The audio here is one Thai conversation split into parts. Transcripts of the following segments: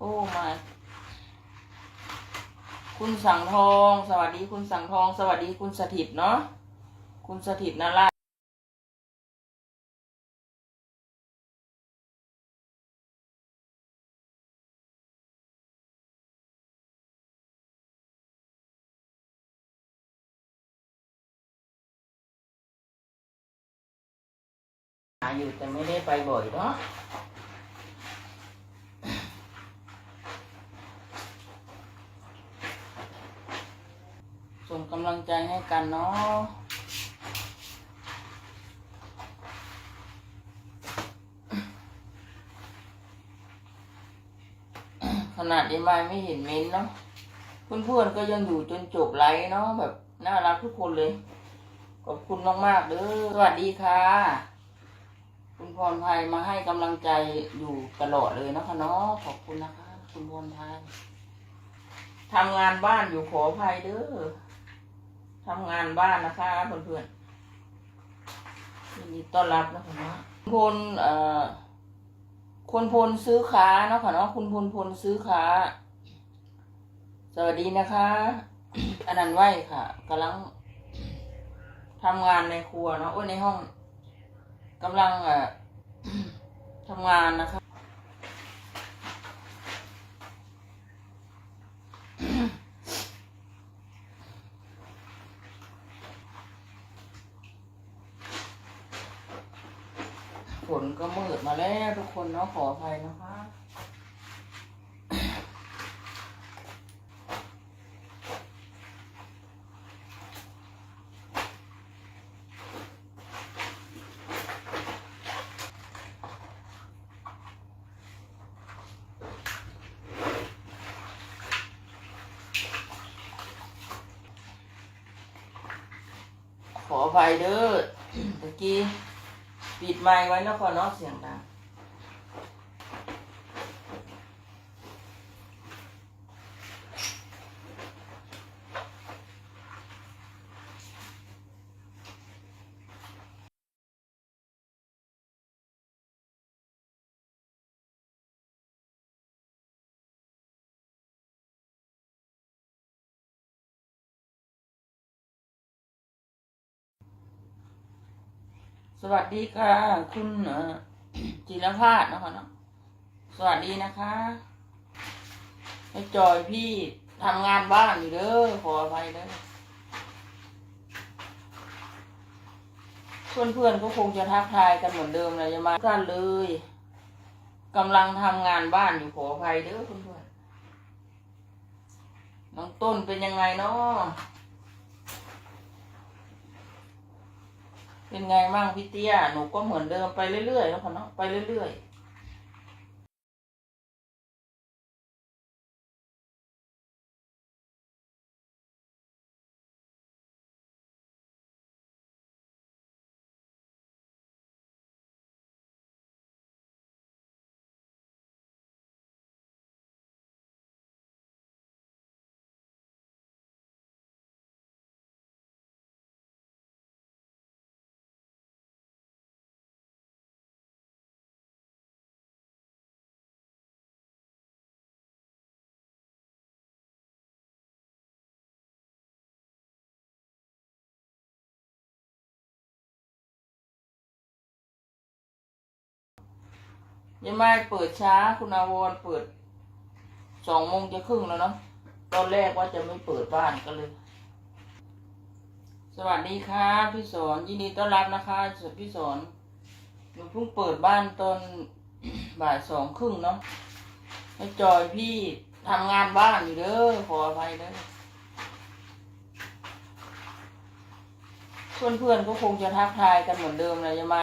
โอ้มาคุณสังทอง สวัสดีคุณสังทอง สวัสดีคุณสถิตเนาะคุณสถิตนาราอยู่แต่ไม่ได้ไปบ่อยเนาะ ส่งกำลังใจให้กันเนาะขนาดยายมายไม่เห็นเม้นเนาะเพื่อนๆก็ยังอยู่จนจบไลฟ์เนาะแบบน่ารักทุกคนเลย ขอบคุณมากๆเด้อสวัสดีค่ะ คุณพรภัยมาให้กำลังใจอยู่ตลอดเลยนะคะเนาะขอบคุณนะคะ คุณพรภัยทำงานบ้านอยู่ขออภัยเด้อ ทำงานบ้านนะคะเพื่อนๆยินดีต้อนรับนะคะเนาะคุณพลเอ่อคุณพลซื้อค้าเนาะค่ะเนาะคุณพลพลซื้อค้า สวัสดีนะคะอันนั้นไหวค่ะกำลังทำงานในครัวเนาะโอ้ในห้องกำลังเอ่อทำงานนะคะ ฝนก็มืดมาแล้วทุกคนเนาะขออภัยนะคะขออภัยเด้อตะกี้ ปิดไมค์ไว้นะพอเนาะเสียงดัง สวัสดีค่ะ คุณจิรพาสนะคะเนาะสวัสดีนะคะให้จอยพี่ทำงานบ้านอยู่เด้อขออภัยเด้อเพื่อนๆก็คงจะทักทายกันเหมือนเดิมเลยจะมากันเลยกำลังทำงานบ้านอยู่ขออภัยเด้อเพื่อนๆน้องต้นเป็นยังไงเนาะ เป็นไงบ้างพี่เตี้ย หนูก็เหมือนเดิมไปเรื่อยๆแล้วค่ะเนาะไปเรื่อยๆ ยังไม่เปิดช้าคุณอาวรเปิดสองโมงจะครึ่งแล้วเนาะตอนแรกว่าจะไม่เปิดบ้านก็เลย สวัสดีค่ะพี่สอนยินดีต้อนรับนะคะพี่สอนหนูเพิ่งเปิดบ้านตอนบ่ายสองครึ่งเนาะให้จอยพี่ทำงานบ้านอยู่เด้อขออภัยเด้อเพื่อนๆก็คงจะทักทายกันเหมือนเดิมเลยจะมา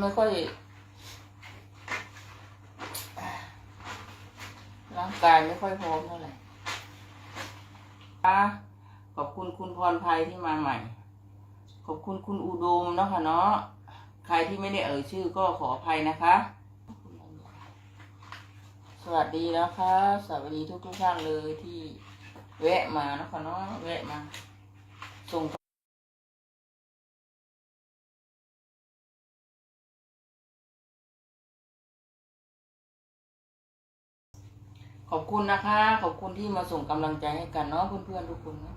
ไม่ค่อยร่างกายไม่ค่อยพร้อมเท่าไหร่อะขอบคุณคุณพรภัยที่มาใหม่ ขอบคุณคุณอุดมเนาะค่ะเนาะ ใครที่ไม่ได้เอ่ยชื่อก็ขออภัยนะคะ สวัสดีนะคะ สวัสดีทุกทุกท่านเลยที่แวะมาเนาะคะเนาะ แวะมา ขอบคุณนะคะ ขอบคุณที่มาส่งกำลังใจให้กันเนาะเพื่อนๆทุกคนนะ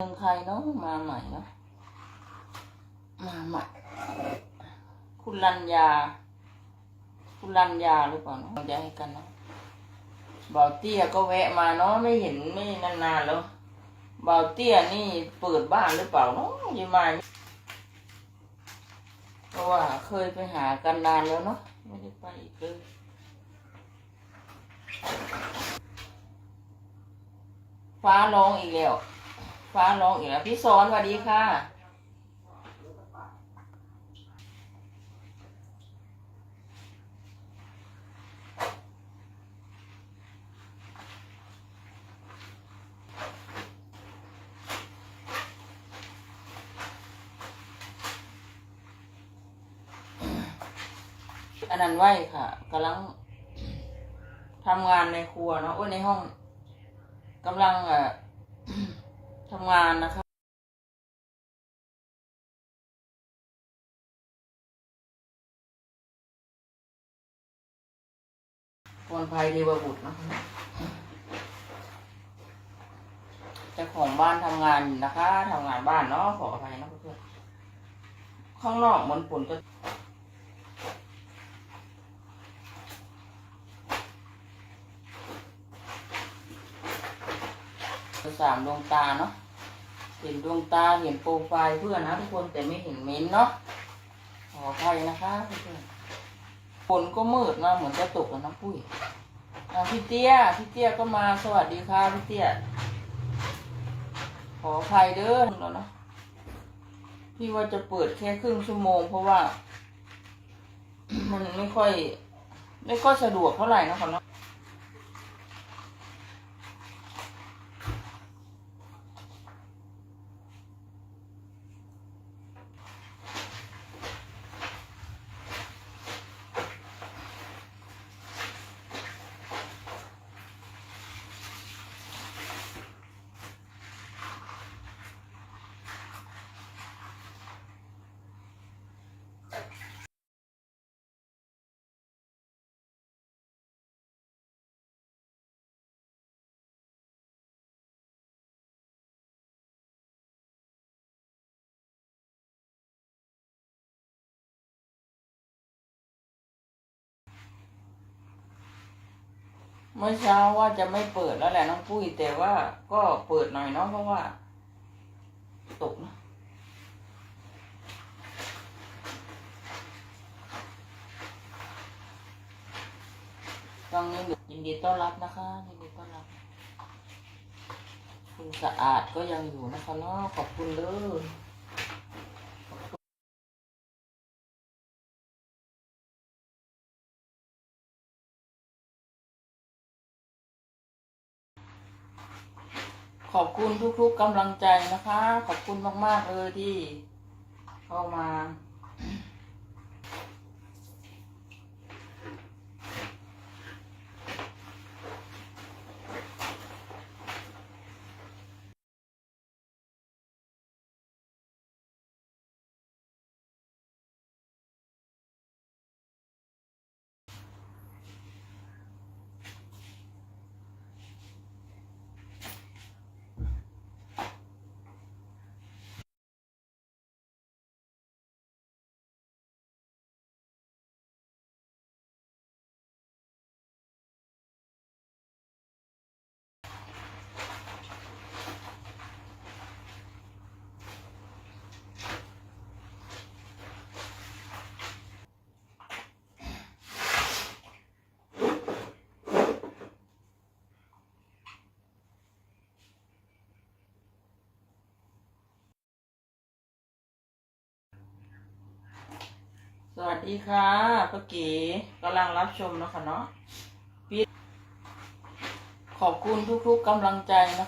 เมืองใครเนาะมาใหม่เนาะมาใหม่ คุณรัญญา คุณรัญญาหรือเปล่าเนาะจะให้กันเนาะเบาวเตี้ยก็แวะมาเนาะไม่เห็นไม่นานๆแล้วเบาวเตี้ยนี่เปิดบ้านหรือเปล่าเนาะยังม่เพราะว่าเคยไปหากันนานแล้วเนาะไม่ได้ไปอีกเลยฟ้าร้องอีกแล้ว ฟ้าร้องอีกแล้วพี่สอนสวัสดีค่ะ อันนั้นไหวค่ะกำลังทำงานในครัวเนาะโอ้ยในห้องกำลังอ่อ ทำงานนะคะพรภัยเทวบุตรนะคะเจ้าของบ้านทำงานอยู่นะคะทำงานบ้านเนาะขออภัยนะเพื่อนข้างนอกเหมือนฝน จะสามดวงตาเนาะเห็นดวงตาเห็นโปรไฟล์เพื่อนนะทุกคนแต่ไม่เห็นเม้นเนาะขออภัยนะคะเพื่อนฝนก็มืดมาเหมือนจะตกแล้วนะปุ้ยพี่เตี้ยพี่เตี้ยก็มาสวัสดีค่ะพี่เตี้ยขออภัยเด้อแล้วนะพี่ว่าจะเปิดแค่ครึ่งชั่วโมง เพราะว่า มันไม่ค่อย ไม่ค่อยสะดวกเท่าไหร่นะคะเนาะ เมื่อเช้าว่าจะไม่เปิดแล้วแหละน้องปุ้ย แต่ว่าก็เปิดหน่อยเนาะเพราะว่า ตกเนะฟังนี้ยินดีต้อนรับนะคะยินดีต้อนรับ คุณสะอาดก็ยังอยู่นะคะเนาะขอบคุณเด้อ ขอบคุณทุกๆกำลังใจนะคะ ขอบคุณมาก ๆ เลยที่เข้ามา สวัสดีค่ะป้าเก๋กำลังรับชมนะคะเนาะขอบคุณทุกๆกำลังใจนะ